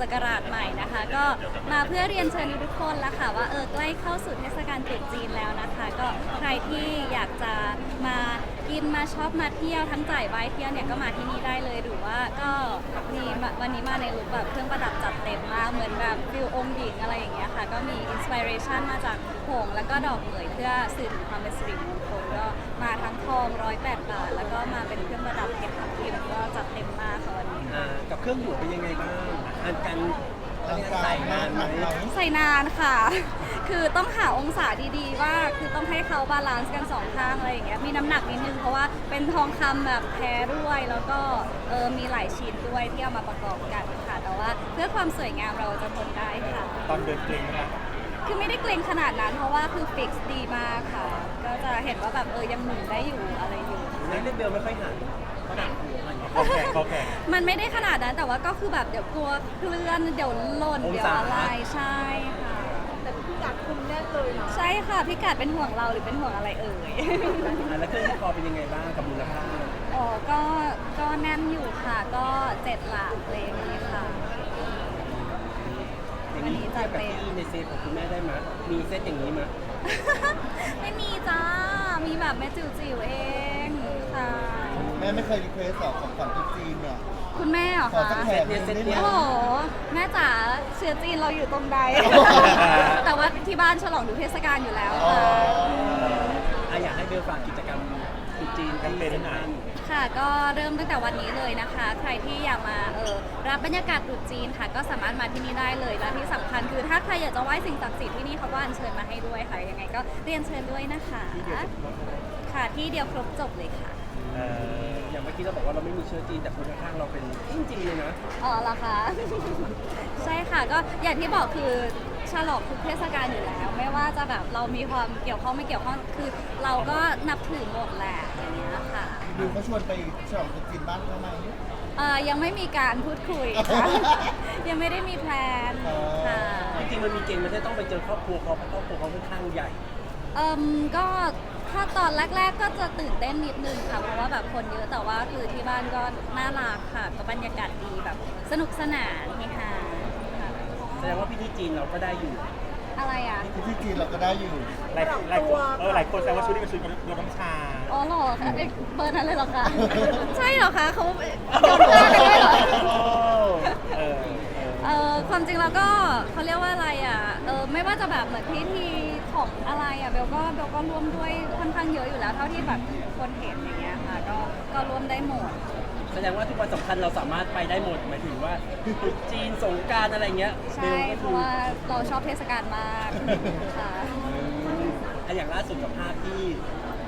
ศักราชใหม่นะคะ ก็มาเพื่อเรียนเชิญทุกคนละค่ะ ว่าเออใกล้เข้าสู่เทศกาลตรุษจีนแล้วนะคะ ก็ใครที่อยากจะมากินมาช็อปมาเที่ยวทั้งจ่ายไว้เที่ยวเนี่ยก็มาที่นี่ได้เลยหรือว่าก็มีวันนี้มาในลุคแบบเครื่องประดับจัดเต็มมากเหมือนแบบฟิลองค์หญิงอะไรอย่างเงี้ยค่ะ ก็มีอินสปิเรชันมาจากหงแล้วก็ดอกเหมยเพื่อสื่อถึงความเป็นสิริมงคลก็มาทั้งทองร้อยแปดบาทแล้วก็มาเป็นเครื่องประดับเพชรทับทิมก็จัดเต็มมากค่ะวันนี้ อ่ากับเครื่องอยู่เป็นยังไงบ้างอันกันอันนี้ใส่นานไหมใส่นานค่ะ คือต้องหาองศาดีๆ ว่าคือต้องให้เขาบาลานซ์กันสองข้างอะไรอย่างเงี้ย มีน้ำหนักนิดนึงเพราะว่าเป็นทองคำแบบแท้ด้วย แล้วก็เออมีหลายชิ้นด้วยที่เอามาประกอบกันค่ะ แต่ว่าเพื่อความสวยงามเราจะทนได้ค่ะ ตอนเดินเกรงนะคือไม่ได้เกรงขนาดนั้น เพราะว่าคือฟิกซ์ดีมากค่ะ ก็จะเห็นว่าแบบเออยังหมุนได้อยู่อะไรอยู่แล้วเล่นเบลไม่ค่อยหัน เขาดักหัวมันคอแข็งคอแข็ง มันไม่ได้ขนาดนั้นแต่ว่าก็คือแบบเดี๋ยวกลัวเคลื่อนเดี๋ยวหล่นเดี๋ยวอะไรใช่ค่ะ แต่พี่กัดคุมแน่นเลยเนาะใช่ค่ะพี่กัดเป็นห่วงเราหรือเป็นห่วงอะไรเอ่ย อะแล้วเครื่องที่คอเป็นยังไงบ้างกับมูลค่าอ๋อก็ก็แน่นอยู่ค่ะ ก็เจ็ดหลักเลยนี้ค่ะ อย่างนี้เทียบกับที่ในเซฟของคุณแม่ได้ไหมยมีเซตอย่างนี้ไหมยไม่มีจ้า มีแบบแม่จิ๋วจิ๋วๆเองค่ะแม่ไม่เคยรีเควสสอบของขวัญตุ๊กจีนเนี่ยคุณแม่เหรอขอคะ สักแถบหนึงได้ไหม โอ้โห แม่จ๋าเชื้อจีนเราอยู่ตรงใด แต่ว่าที่บ้านฉลองทุกเทศกาลอยู่แล้วอ๋อ ค่ะอะอยากให้เบลฝากกิจกรรมตรุ๊จีนที่เซ็นทรัลค่ะ ก็เริ่มตั้งแต่วันนี้เลยนะคะ ใครที่อยากมาเออรับบรรยากาศตรุษจีนค่ะ ก็สามารถมาที่นี่ได้เลยและที่สำคัญคือถ้าใครอยากจะไหว้สิ่งศักดิ์สิทธิ์ที่นี่เขาก็อัญเชิญมาให้ด้วยค่ะยังไงก็เรียนเชิญด้วยนะคะ ค่ะที่เดียวครบจบเลยค่ะเอออย่างเมื่อกี้เราบอกว่าเราไม่มีเชื้อจีนแต่คนข้างๆเราเป็นจริงๆเลยนะอ๋อเหรอคะ ใช่ค่ะก็อย่างที่บอกคือฉลองทุกเทศกาลอยู่แล้ว ไม่ว่าจะแบบเรามีความเกี่ยวข้องไม่เกี่ยวข้องคือ เราก็นับถือหมดแหละอย่างเงี้ยค่ะดูเขาชวนไปฉลองตุ๊กจีนบ้านเขาไหม เอ่อยังไม่มีการพูดคุยค่ะ ยังไม่ได้มีแพลนอ๋อค่ะ จริงๆมันมีเกณฑ์มันจะต้องไปเจอครอบครัวเขาเพราะครอบครัวเขาค่อนข้างใหญ่ เอ่มก็ถ้าตอนแรก ๆ ก็จะตื่นเต้นนิดนึงค่ะ เพราะว่าแบบคนเยอะแต่ว่าคือที่บ้านก็น่ารักค่ะ ก็บรรยากาศดีแบบสนุกสนานเฮฮาค่ะแสดงว่าพิธีจีนเราก็ได้อยู่ อะไรอะ ที่จีนเราก็ได้อยู่ หลายหลายคนเออหลายคนแซวว่าชุดนี้เป็นชุดรถน้ำชา อ๋อเหรอคะเอ๊ะเบอร์นั้นเลยเหรอคะ ใช่เหรอคะเขาโดนว่ากันด้วยเหรอ เออเออ เออความจริงแล้วก็เขาเรียกว่าอะไรอะเออไม่ว่าจะแบบเหมือนพิธี ของอะไรอะเบลก็เบลก็ร่วมด้วยค่อนข้างเยอะอยู่แล้ว เท่าที่แบบคนเห็นอย่างเงี้ยค่ะก็ก็ร่วมได้หมด แสดงว่าทุกวันสำคัญเราสามารถไปได้หมดหมายถึงว่าตรุษจีนสงกรารอะไรเงี้ยใช่ เพราะว่าเราชอบเทศกาลมากค่ะอันอย่างล่าสุดกับภาพที่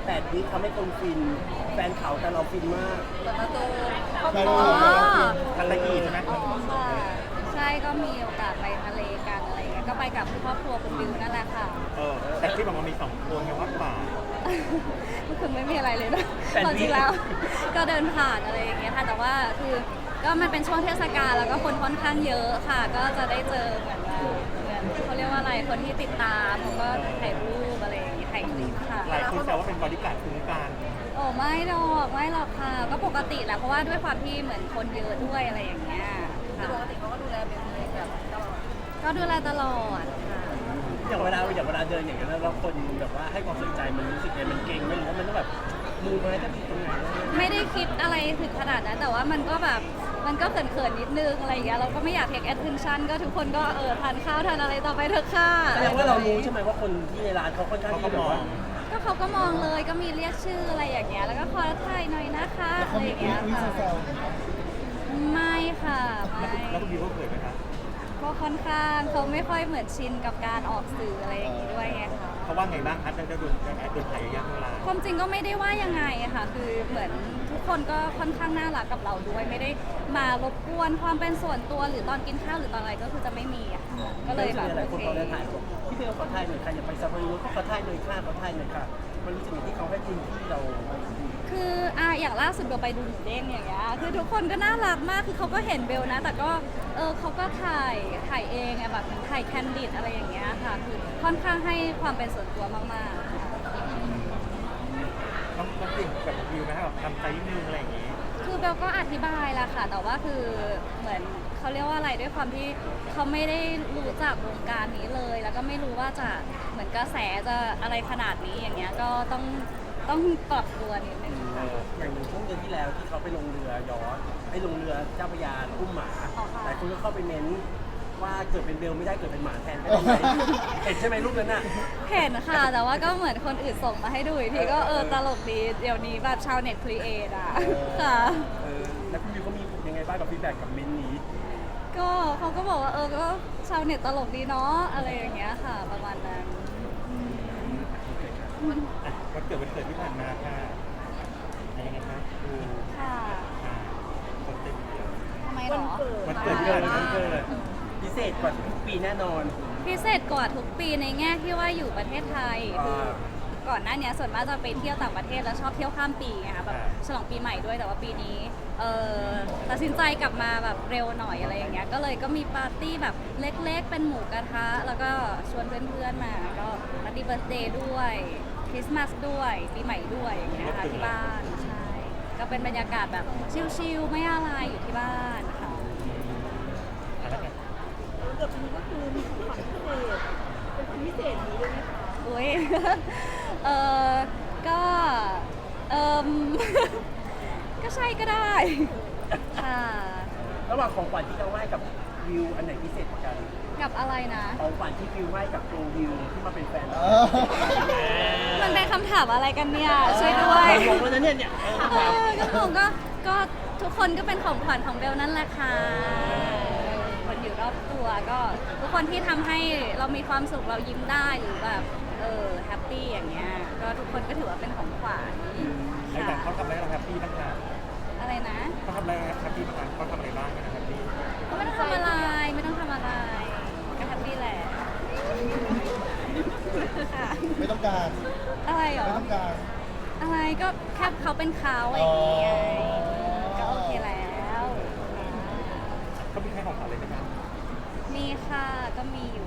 แปดวิทำให้คนฟิน แฟนเขาแต่เราฟินมากเปิดประตูใช่อ๋อทันละอีใช่ไหมอ๋อค่ะ ใช่ก็มีโอกาสไปทะเลกันอะไรอย่างเงี้ยก็ไปกับครอบครัวคุณบิวนั่นแหละค่ะ เออแต่ที่บอกว่ามีสองคนไงวัดป่า ก็คือไม่มีอะไรเลยนะแฟนความจริงพี่แล้ว ก็เดินผ่านอะไรอย่างเงี้ยค่ะ แต่ว่าคือก็มันเป็นช่วงเทศกาลแล้วก็คนค่อนข้างเยอะค่ะ ก็จะได้เจอเหมือนว่าเหมือนเขาเรียกว่าอะไรคนที่ติดตามเขาก็ถ่ายรูปอะไรอย่างเงี้ยถ่ายคลิปค่ะ หลายคนแซวว่าเป็นบริการดคุ้มกันโอ้ไม่หรอกไม่หรอกค่ะ ก็ปกติแหละเพราะว่าด้วยความที่เหมือนคนเยอะด้วยอะไรอย่างเงี้ยแต่ค่ะปกติเขาก็ดูแลเบลเลยแบบตลอดก็ดูแลตลอดค่ะ อย่างเวลาอย่างเวลาเดินอย่างเงี้ยแล้วเราคนแบบว่าให้ความสนใจมันรู้สึกไงมันเก่งไหมหรือว่ามันต้องแบบมือไม้จะผิดตรงไหนวะไม่ได้คิดอะไรถึงขนาดนั้นแต่ว่ามันก็แบบมันก็เขินๆนิดนึงอะไรอย่างเงี้ยเราก็ไม่อยาก take attention ก็ทุกคนก็เออทานข้าวทานอะไรต่อไปเถอะค่ะแสดงว่าเรารู้ใช่ไหมว่าคนที่ในร้านเขาค่อนข้างเขาก็ที่แบบมอว่างก็เขาก็มองเลยก็มีเรียกชื่ออะไรอย่างเงี้ยแล้วก็ขอถ่ายหน่อยนะคะแล้วอะเขาไรมีอย่างอุ้ยเงี้ยอุ้ยค่ะแซวๆไหมครับไม่ค่ะไม่ แล้วคุณบิวก็เผยไหมครับ ก็ค่อนข้างเขาไม่ค่อยเหมือนชินกับการออกสื่ออะไรอย่างงี้ด้วยไงคะเขาว่าไงบ้างครับได้โดนโดนถ่ายระยะเวลาความจริงก็ไม่ได้ว่ายังไงอะค่ะ คือเหมือนทุกคนก็ค่อนข้างน่ารักกับเราด้วย ไม่ได้มารบกวนความเป็นส่วนตัวหรือตอนกินข้าวหรือตอนอะไรก็คือจะไม่มีอะค่ะก็เลยแบบหลายโอคนเคเขาได้ถ่ายบอ กพี่เบลขอถ่ายหน่อยค่ะอย่าไปซาฟารีเขาขอถ่ายหน่อยค่ะขอถ่ายหน่อยค่ะ มันรู้สึกอย่างที่เขาให้พื้นที่เราคืออะอย่างล่าสุดเบลไปดูหมูเด้งอย่างเงี้ยคือทุกคนก็น่ารักมากคือเขาก็เห็นเบลนะ แต่ก็เออเขาก็ถ่ายถ่ายเองอะแบบเหมือนถ่ายแคนดิดอะไรอย่างเงี้ยค่ะคือค่อนข้างให้ความเป็นส่วนตัวมากๆค่ะต้องต้องติดกับบิวไหมครับแบบทำใจนิดนึงอะไรอย่างงี้คคือเบลก็อธิบายละค่ะ แต่ว่าคือเหมือน เขาเรียกว่าอะไรด้วยความที่เขาไม่ได้รู้จักวงการนี้เลย แล้วก็ไม่รู้ว่าจะเหมือนกระแสจะอะไรขนาดนี้อย่างเงี้ยก็ต้องต้องปรับตัวนิดนึงเอค่ะออย่างช่วงเดือนที่แล้วที่เขาไปลงเรือย้อนไอ้ลงเรือเจ้าพระยาอุ้มหมาอ๋อค่ะ หลายคนก็เข้าไปเม้นว่าเกิดเป็นเบลไม่ได้เกิดเป็นหมาแทนก็ได้ไหมเห็นใช่ไหมรูปนั้นน่ะ เห็นค่ะ แต่ว่าก็เหมือนคนอื่นส่งมาให้ดูอีกทีก็เออตลกดีเดี๋ยวนี้แบบชาวเน็ตครีเอทอะค่ะ เออแล้วคุณวิวเขามียังไงบ้างกับฟีดแบ็กกับเม้นต์นี้ ก็เขาก็บอกว่าเออก็ชาวเน็ตตลกดีเนาะอะไรอย่างเงี้ยค่ะ ประมาณนั้นอะวันเกิดวันเกิดที่ผ่านมาค่ะอะไรยังไงคะดูค่ะอ่าคนเต็มเดียวทำไมหรอวันเกิเกิดดเกิดวันเกิดพิเศษกว่าทุกปีแน่นอน พิเศษกว่าทุกปีในแง่ที่ว่าอยู่ประเทศไทยคืออ่า ก่อนหน้าเนี้ยส่วนมากจะไปเที่ยวต่างประเทศแล้วชอบเที่ยวข้ามปีไงคะแบบอ่าฉลองปีใหม่ด้วยแต่ว่าปีนี้เออตัดสินใจกลับมาแบบเร็วหน่อยอะไรอย่างเงี้ยก็เลยก็มีปาร์ตี้แบบเล็กๆ เป็นหมูกระทะ แล้วก็ชวนเพื่อนๆมาก็ปาร์ตี้เบิร์ d เดย์ด้วยคริสต์มาสด้วยปีใหม่ด้วยอย่างเงี้ยค่ะที่บ้านใช่ก็เป็นบรรยากาศแบบชิลๆไม่อะไรอยู่ที่บ้านค่ะอะแล้วกันเกือบนี้ก็คือมีของขวัญพิเศษเป็นคนพิเศษนี้ด้วยไหมคะอุ้ ย เออก็เอม ก็ใช่ก็ได้ ค่ะ ระหว่างของขวัญที่เขาให้กับวิวอันไหนพิเศษกว่ากันกับอะไรนะ ของขวัญที่วิวให้กับตัววิวที่มาเป็นแฟนเอเราอมันเป็นคำถามอะไรกันเนี่ย ช่วยด้วยงงแล้วนะเนี่ยเนี่ยเออเออก็คงก็ก็ทุกคนก็เป็นของขวัญของเบลนั่นแหละค่ะคนอยู่รอบตัวก็ ทุกคนที่ทำให้เรามีความสุขเรายิ้มได้หรือแบบ เออแฮปปี้อย่างเงี้ยก็ทุกคนก็ถือว่าเป็นของขวัญไอ้แต่ค่ะเขาทำอะไรเราแฮปปี้บ้างคะอะไรนะเขาทำอะไรแฮปปี้บ้างคะเขาทำอะไรบ้างนะแฮปปี้ก็ไม่ต้องทำอะไรไม่ต้องทำอะไรก็แฮปปี้แหละค่ะไม่ต้องการ อะไรเหรอไม่ต้องการอะไรก็แค่เขาเป็นเขาอะไรอย่างเงี้ยอ๋อก็โอเคแล้วเขามีใครของขวัญเลยไหมคะมีค่ะก็มีอยู่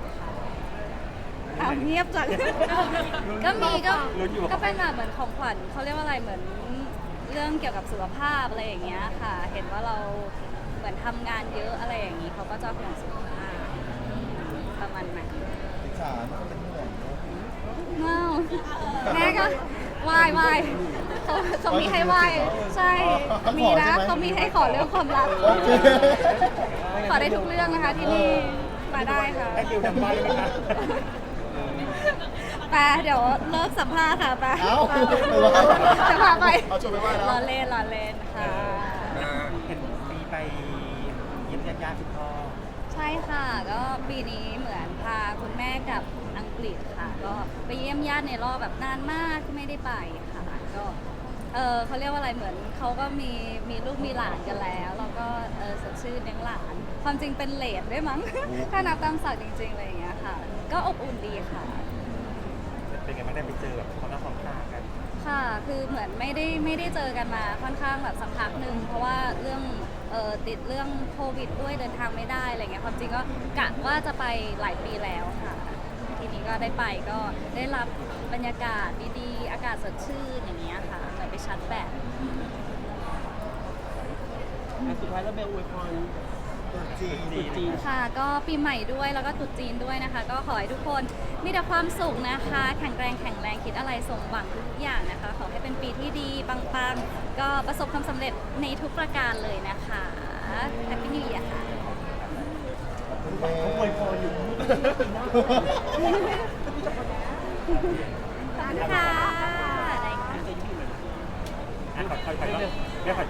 ค่ะอ้าวเงียบจัง ก็มีก็ก็เป็นแบบเหมือนของขวัญเขาเรียกว่าอะไรเหมือนเรื่องเกี่ยวกับสุขภาพอะไรอย่างเงี้ยค่ะ เห็นว่าเราเหมือนทำงานเยอะอะไรอย่างนี้เขาก็จะห่วงสุขภาพประมาณนั้นอิจฉามันก็เป็นห่วงเนอะว้าวแม่ก็ไหว้ไหว้เขาเขามีให้ไหว้ใช่มีนะเขามีให้ขอเรื่องความรัก โอเคขอได้ทุกเรื่องนะคะที่นี่มาได้ค่ะให้ฟิวทำบ้านเลยไหมคะ ไปเดี๋ยวเลิกสัมภาษณ์ค่ะไปเอ้าไปไปว่าจะพาไปเอาชวนไปว่าแล้วรอเล่นรอเล่นค่ะเห็นมีไปเยี่ยมญาติๆคุณพ่อใช่ค่ะก็ปีนี้เหมือนพาคุณแม่กลับอังกฤษค่ะ ก็ไปเยี่ยมญาติในรอบแบบนานมากที่ไม่ได้ไปค่ะก็เออเขาเรียกว่าอะไรเหมือนเขาก็มีมีลูกมีหลานกันแล้วแล้วก็เออสดชื่นเลี้ยงหลาน ความจริงเป็นเลดด้วยมั้ง ถ้านับตามศักดิ์จริงๆอะไรอย่างเงี้ยค่ะ ก็อบอุ่นดีค่ะ เป็นไงบ้างได้ไปเจอแบบเขาหน้าของตากันค่ะ คือเหมือนไม่ได้ไม่ได้เจอกันมาค่อนข้างแบบสักพักหนึ่งเพราะว่าเรื่องเอ่อติดเรื่องโควิดด้วยเดินทางไม่ได้อะไรเงี้ยความจริงก็กะว่าจะไปหลายปีแล้วค่ะ ทีนี้ก็ได้ไปก็ได้รับบรรยากาศดีๆ อากาศสดชื่นอย่างเงี้ยค่ะเหมือนไปชัดแบต อะสุดท้ายแล้วเบลอวยพรตุ๊ จีนตรุษจีนค่ะ ก็ปีใหม่ด้วยแล้วก็ตรุษจีนด้วยนะคะ ก็ขอให้ทุกคนมีแต่ความสุขนะคะ แข็งแรงแข็งแรงคิดอะไรสมหวังทุกอย่างนะคะ ขอให้เป็นปีที่ดีปังๆ ก็ประสบความสำเร็จในทุกประการเลยนะคะแฮปปี้นิว e a ค่ะ เขาอวยพรอยู่ขอบคุณค่ะอะขอขอขอเดี๋ยวขอ